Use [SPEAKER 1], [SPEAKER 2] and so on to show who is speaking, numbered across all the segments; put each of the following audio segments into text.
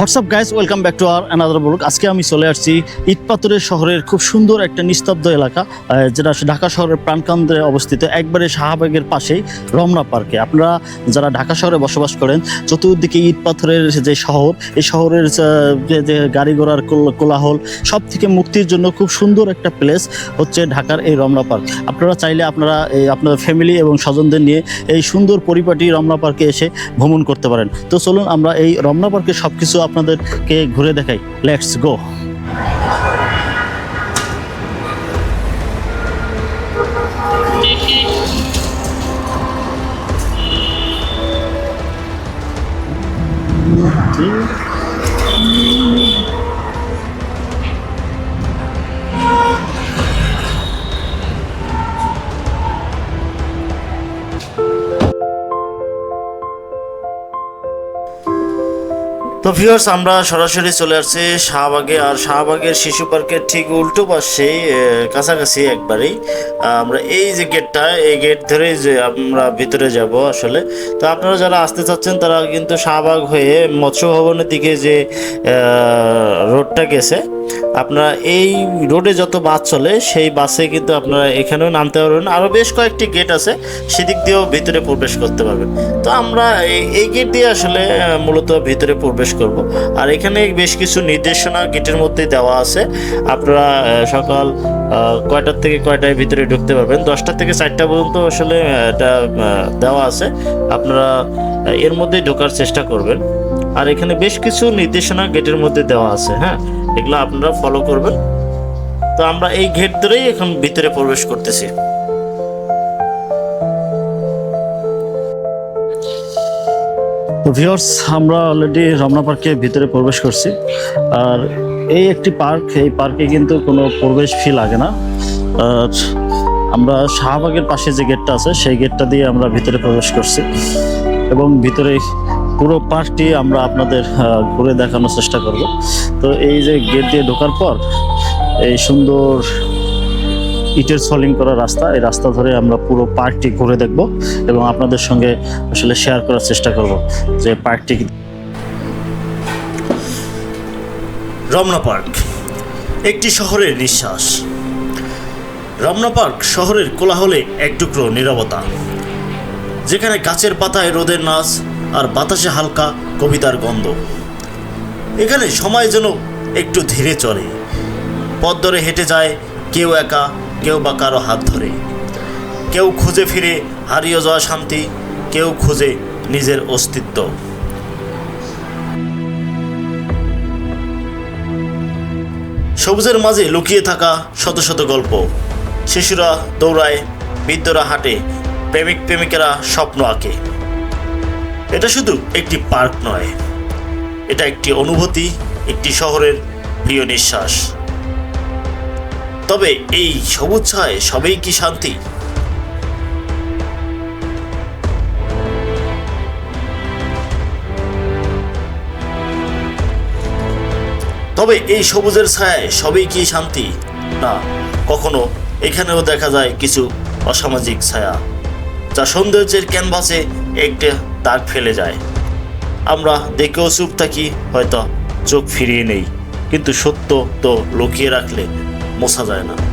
[SPEAKER 1] WhatsApp guys welcome back to R another blog আজকে আমি চলে আসছি ইটপাথরের শহরের খুব সুন্দর একটা নিস্তব্ধ এলাকা যেটা ঢাকা শহরের প্রাণকেন্দ্রে অবস্থিত, একবারে শাহবাগের পাশেই রমনা পার্কে। আপনারা যারা ঢাকা শহরে বসবাস করেন, চতুর্দিকে ইট পাথরের যে শহর, এই শহরের যে- গাড়ি ঘোড়ার কোল- কোলাহল সব থেকে মুক্তির জন্য খুব সুন্দর একটা প্লেস হচ্ছে ঢাকার এই রমনা পার্ক। আপনারা চাইলে আপনারা, এই আপনাদের ফ্যামিলি এবং স্বজনদের নিয়ে এই সুন্দর পরিপাটি রমনা পার্কে এসে ভ্রমণ করতে পারেন। তো চলুন আমরা এই রমনা পার্কের সব কিছু আপনাদেরকে ঘুরে দেখাই। লেটস গো তো ভিউয়ার্স আমরা সরাসরি চলে আসছি শাহবাগে, আর শাহবাগের শিশু পার্কের ঠিক উল্টো পাশে কাছাকাছি একবারেই। আমরা এই যে গেটটা এই গেট ধরেই যে আমরা ভিতরে যাব আসলে। তো আপনারা যারা আসতে চাচ্ছেন, তারা কিন্তু শাহবাগ হয়ে মৎস্য ভবনের দিকে যে রোডটা গেছে আপনারা এই রোডে যত বাস চলে, সেই বাসে কিন্তু আপনারা এখানেও নামতে পারবেন। আরও বেশ কয়েকটি গেট আছে, সেদিক দিয়েও ভিতরে প্রবেশ করতে পারবেন। তো আমরা এই- গেট দিয়ে আসলে মূলত ভিতরে প্রবেশ করব। আর এখানে বেশ কিছু নির্দেশনা গেটের মধ্যে দেওয়া আছে। আপনারা সকাল কয়টার থেকে কয়টায় ভিতরে ঢুকতে পারবেন? দশটা থেকে চারটা পর্যন্ত আসলে এটা দেওয়া আছে। আপনারা এর মধ্যে ঢোকার চেষ্টা করবেন। আর এখানে বেশ কিছু নির্দেশনা গেটের মধ্যে দেওয়া আছে হ্যাঁ? এগুলো আপনারা ফলো করবেন। তো আমরা এই গেট ধরেই এখন ভিতরে প্রবেশ করতেছি। তো ভিউয়ার্স আমরা অলরেডি রমনা পার্কে ভিতরে প্রবেশ করছি। আর এই একটি পার্ক এই পার্কে কিন্তু কোনো প্রবেশ ফি লাগে না। আর আমরা শাহবাগের পাশে যে গেটটা আছে, সেই গেটটা দিয়ে আমরা ভিতরে প্রবেশ করছি। এবং ভিতরে পুরো পার্কটি আমরা আপনাদের ঘুরে দেখানোর চেষ্টা করব। তো এই যে গেট দিয়ে ঢোকার পর এই সুন্দর ইটের সলিং করা রাস্তা, এই রাস্তা ধরে আমরা পুরো পার্কটি ঘুরে দেখব এবং আপনাদের সঙ্গে আসলে শেয়ার করার চেষ্টা করব যে পার্কটি রমনা পার্ক, একটি শহরের নিঃশ্বাস। রমনা পার্ক শহরের কোলাহলে এক টুকরো নীরবতা, যেখানে গাছের পাতায় রোদের নাচ আর বাতাসে হালকা কবিতার গন্ধ। এখানে সময় যেন একটু ধীরে চলে। পথ ধরে হেঁটে যায় কেউ একা, কেউ বা কারও হাত ধরে। কেউ খুঁজে ফিরে হারিয়ে যাওয়া শান্তি, কেউ খুঁজে নিজের অস্তিত্ব। সবুজের মাঝে লুকিয়ে থাকা শত শত গল্প। শিশুরা দৌড়ায়, বৃদ্ধরা হাঁটে প্রেমিক প্রেমিকেরা স্বপ্ন আঁকে। এটা শুধু একটি পার্ক নয়। এটা একটি অনুভূতি, একটি শহরের প্রিয় নিঃশ্বাস। তবে এই সবুজ ছায় সবেই কি শান্তি? তবে এই সবুজের ছায়ায় সবই কি শান্তি? না, কখনো এখানেও দেখা যায় কিছু অসামাজিক ছায়া, যা সৌন্দর্যের ক্যানভাসে একটা দাগ ফেলে যায়। আমরা দেখেও চুপ থাকি, হয়তো চোখ ফিরিয়ে নেই। কিন্তু সত্য তো লুকিয়ে রাখলে মোছা যায় না।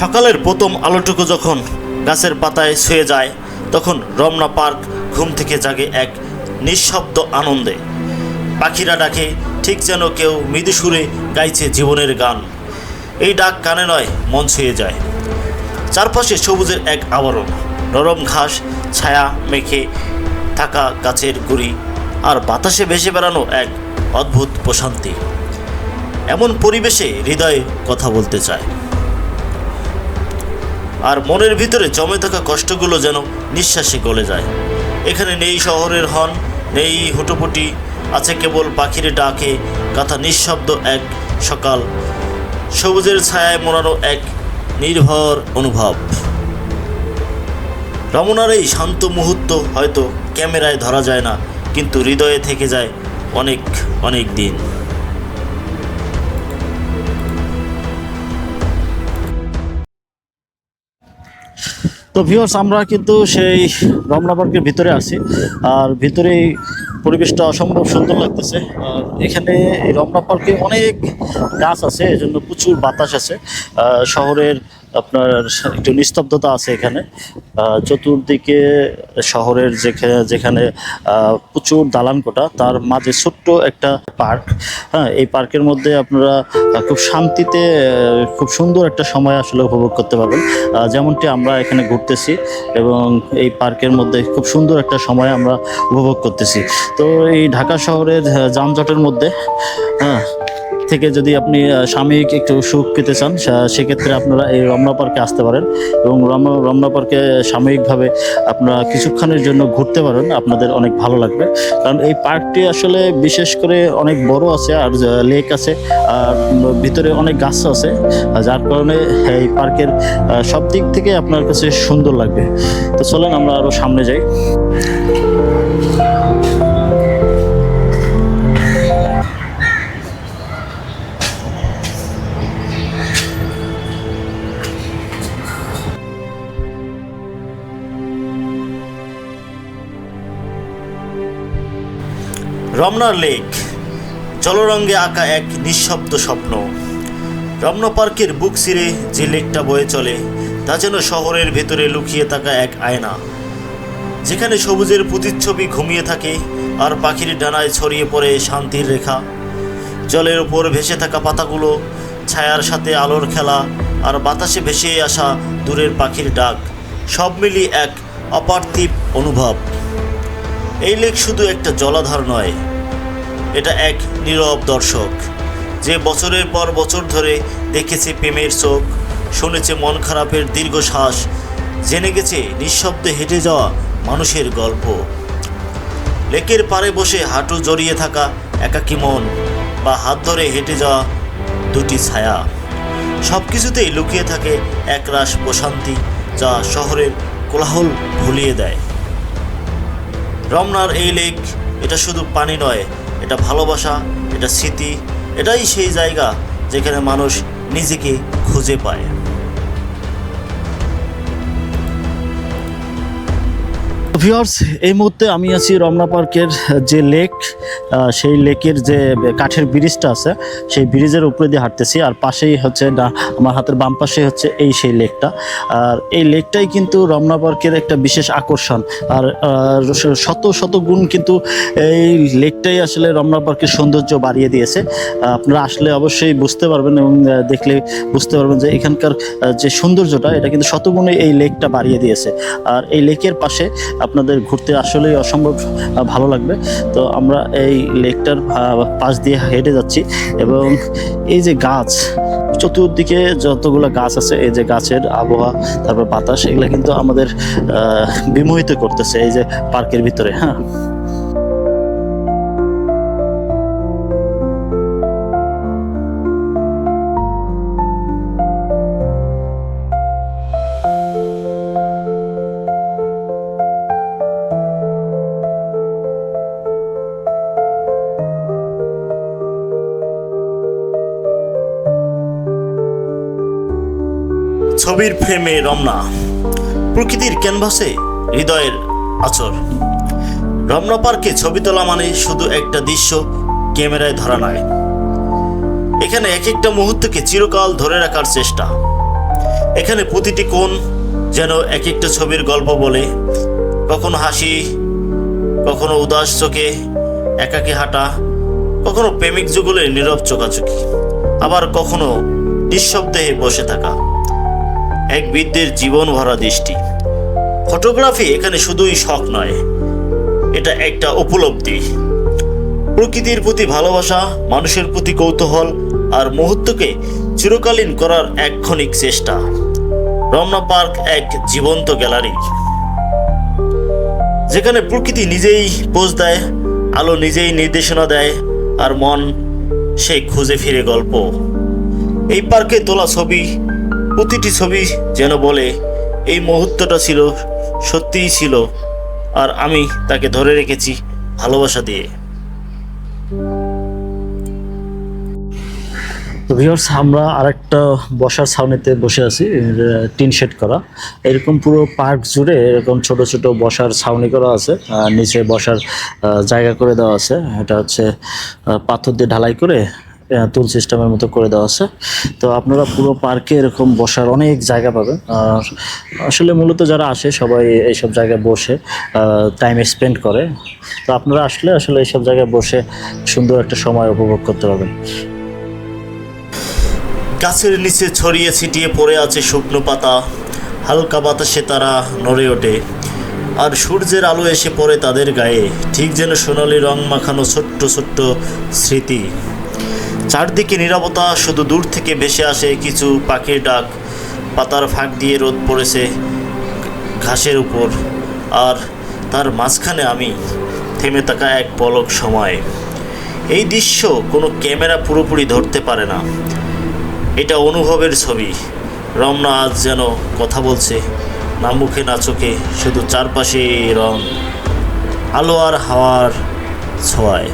[SPEAKER 1] সকালের প্রথম আলোটুকু যখন গাছের পাতায় ছুঁয়ে যায়, তখন রমনা পার্ক ঘুম থেকে জাগে এক নিঃশব্দ আনন্দে। পাখিরা ডাকে, ঠিক যেন কেউ মৃদু সুরে গাইছে জীবনের গান। এই ডাক কানে নয়, মন ছুঁয়ে যায়। চারপাশে সবুজের এক আবরণ, নরম ঘাস, ছায়া মেখে থাকা গাছের গুড়ি, আর বাতাসে ভেসে বেড়ানো এক অদ্ভুত প্রশান্তি। এমন পরিবেশে হৃদয়ে কথা বলতে চায়। আর মনের ভিতরে জমে থাকা কষ্টগুলো যেন নিঃশ্বাসে গলে যায়। এখানে নেই শহরের হন নেই হুটোপুটি, আছে কেবল পাখির ডাকে কথা নিঃশব্দ এক সকাল, সবুজের ছায়ায় মোড়ানো এক নির্ভর অনুভব। রমনার এই শান্ত মুহূর্ত হয়তো ক্যামেরায় ধরা যায় না, কিন্তু হৃদয়ে থেকে যায় অনেক অনেক দিন। তো ভিউয়ার্স আমরা কিন্তু সেই রমনা পার্কের ভিতরে আছি। আর ভিতরে পরিবেশটা অসম্ভব সুন্দর লাগতেছে। আর এখানে রমনা পার্কে অনেক গাছ আছে, এজন্য প্রচুর বাতাস আছে। শহরের আপনার একটু নিস্তব্ধতা আছে এখানে। চতুর্দিকে শহরের যেখানে যেখানে প্রচুর দালান কোটা তার মাঝে ছোট্ট একটা পার্ক। হ্যাঁ এই পার্কের মধ্যে আপনারা খুব শান্তিতে খুব সুন্দর একটা সময় আসলে উপভোগ করতে পারবেন। যেমনটি আমরা এখানে ঘুরতেছি এবং এই পার্কের মধ্যে খুব সুন্দর একটা সময় আমরা উপভোগ করতেছি। তো এই ঢাকা শহরের যানজটের মধ্যে হ্যাঁ থেকে যদি আপনি সাময়িক একটু সুখ পেতে চান সেক্ষেত্রে আপনারা এই রমনা পার্কে আসতে পারেন এবং রমনা রমনা পার্কে সাময়িকভাবে আপনারা কিছুক্ষণের জন্য ঘুরতে পারেন, আপনাদের অনেক ভালো লাগবে। কারণ এই পার্কটি আসলে বিশেষ করে অনেক বড় আছে আর লেক আছে আর ভিতরে অনেক গাছ আছে যার কারণে এই পার্কের সব দিক থেকে আপনার কাছে সুন্দর লাগবে। তো চলেন আমরা আরও সামনে যাই। রমনার লেক জলরঙ্গে আঁকা এক নিঃশব্দ স্বপ্ন। রমনা পার্কের বুক সিরে যে লেকটা বয়ে চলে, তা যেন শহরের ভেতরে লুকিয়ে থাকা এক আয়না। যেখানে সবুজের প্রতিচ্ছবি ঘুমিয়ে থাকে আর পাখির ডানায় ছড়িয়ে পড়ে শান্তির রেখা। জলের ওপর ভেসে থাকা পাতাগুলো, ছায়ার সাথে আলোর খেলা আর বাতাসে ভেসে আসা দূরের পাখির ডাক, সব মিলিয়ে এক অপার্থিব অনুভব। এই লেক শুধু একটা জলাধার নয় এটা এক নীরব দর্শক। যে বছরের পর বছর ধরে দেখেছে প্রেমের চোখ, শুনেছে মন খারাপের দীর্ঘশ্বাস, জেনে গেছে নিঃশব্দে হেঁটে যাওয়া মানুষের গল্প। লেকের পাড়ে বসে হাঁটু জড়িয়ে থাকা একাকী মন বা হাত ধরে হেঁটে যাওয়া দুটি ছায়া। সব কিছুতেই লুকিয়ে থাকে একরাশ প্রশান্তি যা শহরের কোলাহল ভুলিয়ে দেয়। রমনার এই লেক এটা শুধু পানি নয় এটা ভালোবাসা, এটা স্মৃতি, এটাই সেই জায়গা যেখানে মানুষ নিজেকে খুঁজে পায়। ভিওর্স এই মুহূর্তে আমি আছি রমনা পার্কের যে লেক সেই লেকের যে কাঠের ব্রিজটা আছে, সেই ব্রিজের উপরে দিয়ে হাঁটতেছি। আর পাশেই হচ্ছে আমার হাতের বাম পাশে হচ্ছে এই সেই লেকটা। আর এই লেকটাই কিন্তু রমনা পার্কের একটা বিশেষ আকর্ষণ। আর শত শত গুণ কিন্তু এই লেকটাই আসলে রমনা পার্কের সৌন্দর্য বাড়িয়ে দিয়েছে। আপনারা আসলে অবশ্যই বুঝতে পারবেন এবং দেখলে বুঝতে পারবেন যে এখানকার যে সৌন্দর্যটা, এটা কিন্তু শতগুণে এই লেকটা বাড়িয়ে দিয়েছে। আর এই লেকের পাশে আপনাদের ঘুরতে আসলেই অসম্ভব ভালো লাগবে। তো আমরা এই লেকটার আহ, পাশ দিয়ে হেঁটে যাচ্ছি এবং এই যে গাছ চতুর্দিকে যতগুলো গাছ আছে এই যে গাছের আবহাওয়া তারপর বাতাস এগুলো কিন্তু আমাদের বিমোহিত করতেছে এই যে পার্কের ভিতরে হ্যাঁ। ছবির ফ্রেমে রমনা, প্রকৃতির ক্যানভাসে হৃদয়ের আচর। রমনা পার্কে ছবি তোলা মানে শুধু একটা দৃশ্য, ক্যামেরায় ধরা নয়। এখানে এক একটা মুহূর্তকে চিরকাল ধরে রাখার চেষ্টা। এখানে প্রতিটি কোণ যেন এক একটা ছবির গল্প বলে, কখনো হাসি, কখনো উদাস চোখে একাকী হাঁটা, কখনো প্রেমিক যুগলের নীরব চোখাচোখি, আবার কখনো নিঃশব্দে বসে থাকা। এক বৃদ্ধের জীবন ভরা দৃষ্টি। ফটোগ্রাফি এখানে শুধুই শখ নয়, এটা একটা উপলব্ধি। প্রকৃতির প্রতি ভালোবাসা, মানুষের প্রতি কৌতূহল আর মুহূর্তকে চিরকালীন করার এক ক্ষণিক চেষ্টা। রমনা পার্ক এক জীবন্ত গ্যালারি, যেখানে প্রকৃতি নিজেই পোজ দেয়, আলো নিজেই নির্দেশনা দেয় আর মন সেই খুঁজে ফিরে গল্প। এই পার্কে তোলা ছবি প্রতিটি ছবি যেন বলে, এই মুহূর্তটা ছিল, সত্যিই ছিল, আর আমি তাকে ধরে রেখেছি ভালোবাসা দিয়ে।
[SPEAKER 2] তো ভিউয়ার্স, আমরা আরেকটা বসার ছাউনিতে বসে আছি টিন শেড করা। এরকম পুরো পার্ক জুড়ে এরকম ছোট ছোট বসার ছাউনি করা আছে নিচে বসার জায়গা করে দেওয়া আছে। এটা হচ্ছে পাথর দিয়ে ঢালাই করে টুল সিস্টেমের মতো করে দেওয়া আছে। তো আপনারা পুরো পার্কে এরকম বসার অনেক জায়গা পাবেন। আর আসলে মূলত যারা আসে, সবাই এইসব জায়গায় বসে টাইম স্পেন্ড করে। তো আপনারা আসলে আসলে এইসব জায়গায় বসে সুন্দর একটা সময় উপভোগ করতে পারবেন।
[SPEAKER 1] গাছের নিচে ছড়িয়ে ছিটিয়ে পড়ে আছে শুকনো পাতা। হালকা বাতাসে তারা নড়ে ওঠে। আর সূর্যের আলো এসে পড়ে তাদের গায়ে। ঠিক যেন সোনালি রং মাখানো ছোট্ট ছোট্ট স্মৃতি। চারদিকে নীরবতা, শুধু দূর থেকে ভেসে আসে কিছু পাখির ডাক। পাতার ফাঁক দিয়ে রোদ পড়েছে ঘাসের উপর। আর তার মাঝখানে আমি থেমে থাকা এক পলক সময়। এই দৃশ্য কোনো ক্যামেরা পুরোপুরি ধরতে পারে না। এটা অনুভবের ছবি। রমনা আজ যেন কথা বলছে, না মুখে, না চোখে, শুধু চারপাশে রং। আলো আর হাওয়ার ছোঁয়ায়।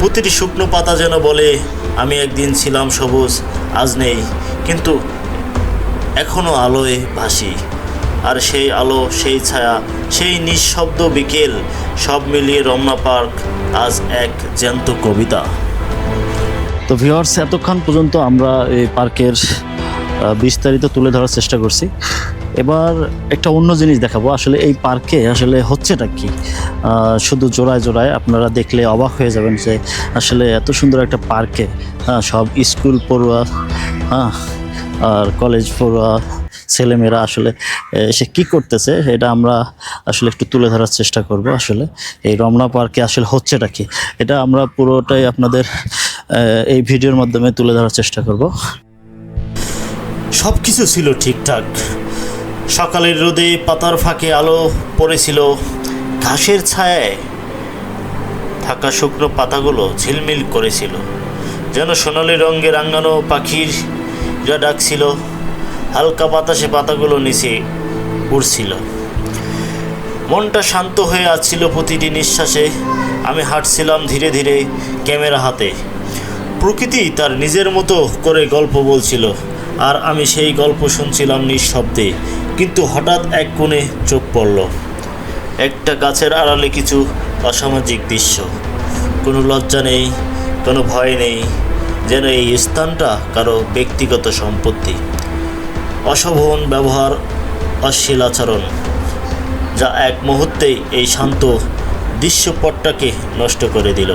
[SPEAKER 1] প্রতিটি শুকনো পাতা যেন বলে, আমি একদিন ছিলাম সবুজ, আজ নেই। কিন্তু এখনও আলোয় ভাসি। আর সেই আলো, সেই ছায়া, সেই নিঃশব্দ বিকেল, সব মিলিয়ে রমনা পার্ক আজ এক জ্যান্ত কবিতা।
[SPEAKER 2] তো ভিউয়ার্স, এতক্ষণ পর্যন্ত আমরা এই পার্কের বিস্তারিত তুলে ধরার চেষ্টা করছি। এবার একটা অন্য জিনিস দেখাবো। আসলে এই পার্কে আসলে হচ্ছেটা কি? শুধু জোড়ায় জোড়ায় আপনারা দেখলে অবাক হয়ে যাবেন যে আসলে এত সুন্দর একটা পার্কে সব স্কুল পড়ুয়া হ্যাঁ আর কলেজ পড়ুয়া ছেলেমেয়েরা আসলে সে কি করতেছে এটা আমরা আসলে একটু তুলে ধরার চেষ্টা করব আসলে। এই রমনা পার্কে আসলে হচ্ছেটা কি? এটা আমরা পুরোটাই আপনাদের এই ভিডিওর মাধ্যমে তুলে ধরার চেষ্টা করব।
[SPEAKER 1] সব কিছু ছিল ঠিকঠাক। সকালের রোদে পাতার ফাঁকে আলো পড়েছিল। ঘাসের ছায়ায় থাকা শুকনো পাতাগুলো ঝিলমিল করেছিল, যেন সোনালি রঙে রাঙানো পাখিরা ডাকছিল হালকা বাতাসে পাতাগুলো নিচে উড়ছিল। মনটা শান্ত হয়ে আসছিল প্রতিটি নিঃশ্বাসে। আমি হাঁটছিলাম ধীরে ধীরে ক্যামেরা হাতে। প্রকৃতি তার নিজের মতো করে গল্প বলছিল, আর আমি সেই গল্প শুনছিলাম নিঃশব্দে, কিন্তু হঠাৎ এক কোণে চোখ পড়ল। একটা গাছের আড়ালে কিছু অসামাজিক দৃশ্য। কোনো লজ্জা নেই, কোনো ভয় নেই, যেন এই স্থানটা কারও ব্যক্তিগত সম্পত্তি। অশোভন ব্যবহার, অশ্লীল আচরণ, যা এক মুহূর্তেই এই শান্ত দৃশ্যপটটাকে নষ্ট করে দিল।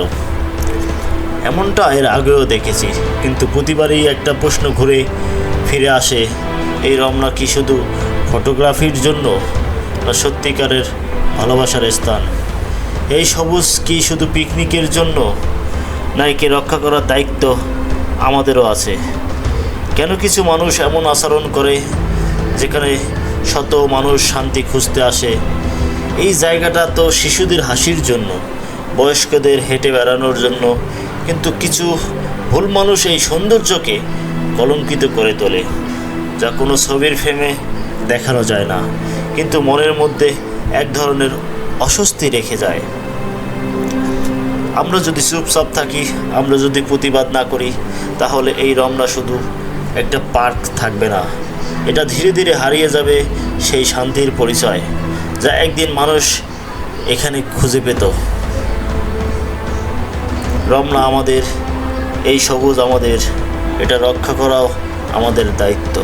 [SPEAKER 1] এমনটা এর আগেও দেখেছি, কিন্তু প্রতিবারই একটা প্রশ্ন ঘুরে ফিরে আসে, এই রমনা কি শুধু ফটোগ্রাফির জন্য সত্যিকারের ভালোবাসার স্থান। এই সবুজ কি শুধু পিকনিকের জন্য? না একে রক্ষা করার দায়িত্ব আমাদেরও আছে? কেন কিছু মানুষ এমন আচরণ করে যেখানে শত মানুষ শান্তি খুঁজতে আসে? এই জায়গাটা তো শিশুদের হাসির জন্য, বয়স্কদের হেঁটে বেড়ানোর জন্য, কিন্তু কিছু ভুল মানুষ এই সৌন্দর্যকে কলঙ্কিত করে তোলে, যা কোনো ছবির ফ্রেমে দেখানো যায় না। কিন্তু মনের মধ্যে এক ধরনের অস্বস্তি রেখে যায়। আমরা যদি চুপচাপ থাকি, আমরা যদি প্রতিবাদ না করি, তাহলে এই রমনা শুধু একটা পার্ক থাকবে না। এটা ধীরে ধীরে হারিয়ে যাবে সেই শান্তির পরিচয় যা একদিন মানুষ এখানে খুঁজে পেত। রমনা আমাদের, এই সবুজ আমাদের, এটা রক্ষা করাও আমাদের দায়িত্ব।